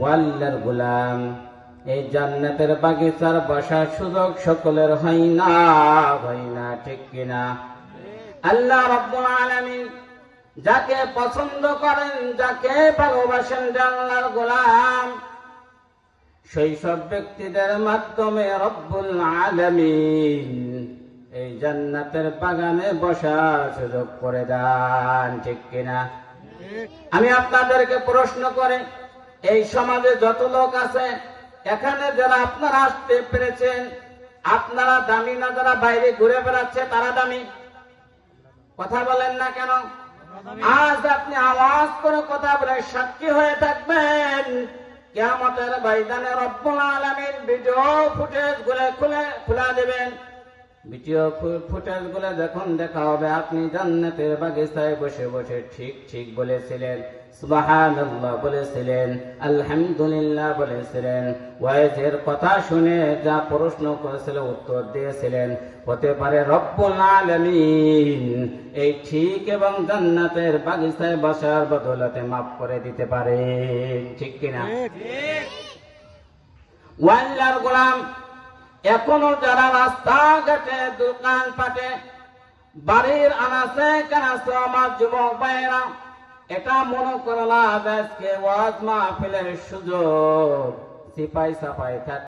ওয়াল্লার গুলাম, এই জান্নাতের বাগিচার বসার সুযোগ সকলের হয় না হয় না, ঠিক কিনা? আল্লাহ রব্বুল আলামিন যাকে পছন্দ করেন, যাকে ভালোবাসেন আল্লাহর গোলাম সেই সব ব্যক্তিদের মাধ্যমে রব্বুল আলামিন এই জান্নাতের বাগানে বসার সুযোগ করে দেন, ঠিক কিনা? আমি আপনাদেরকে প্রশ্ন করে এই সমাজে যত লোক আছে, এখানে যারা আপনারা আসতে পেরেছেন, আপনারা দামি না, যারা বাইরে ঘুরে বেড়াচ্ছে, তারা দামি। কথা বলেন না কেন? আজ আপনি আওয়াজ করে কথা বলে সাক্ষী হয়ে থাকবেন। কেমতের বাইদানে রব্বুল আলমীর ভিডিও ফুটেজগুলো খুলে ভিডিও ফুটেজগুলো যখন দেখা হবে। আপনি জান্নাতের বাগিচায় বসে বসে ঠিক ঠিক বলেছিলেন। সুবহানাল্লাহ বলেছিলেন। আলহামদুলিল্লাহ বলেছিলেন। ওয়াইজের কথা শুনে যা প্রশ্ন করেছিল উত্তর দিয়েছিলেন। হতে পারে রব্বুল আলামিন এই ঠিক এবং জান্নাতের বাগিচায় বসার বদলতে মাফ করে দিতে পারে। ঠিক কিনা? ওয়াল্লার গোলাম এখনও যারা রাস্তাঘাটে, দোকান পাটে, বাড়ির আনাসে কানাসে আমার যুবক ভাইয়েরা, এটা মনে করলা আজকে ওয়াজ মাহফিলের সুযোগ। সিপাই সাপাই থাক।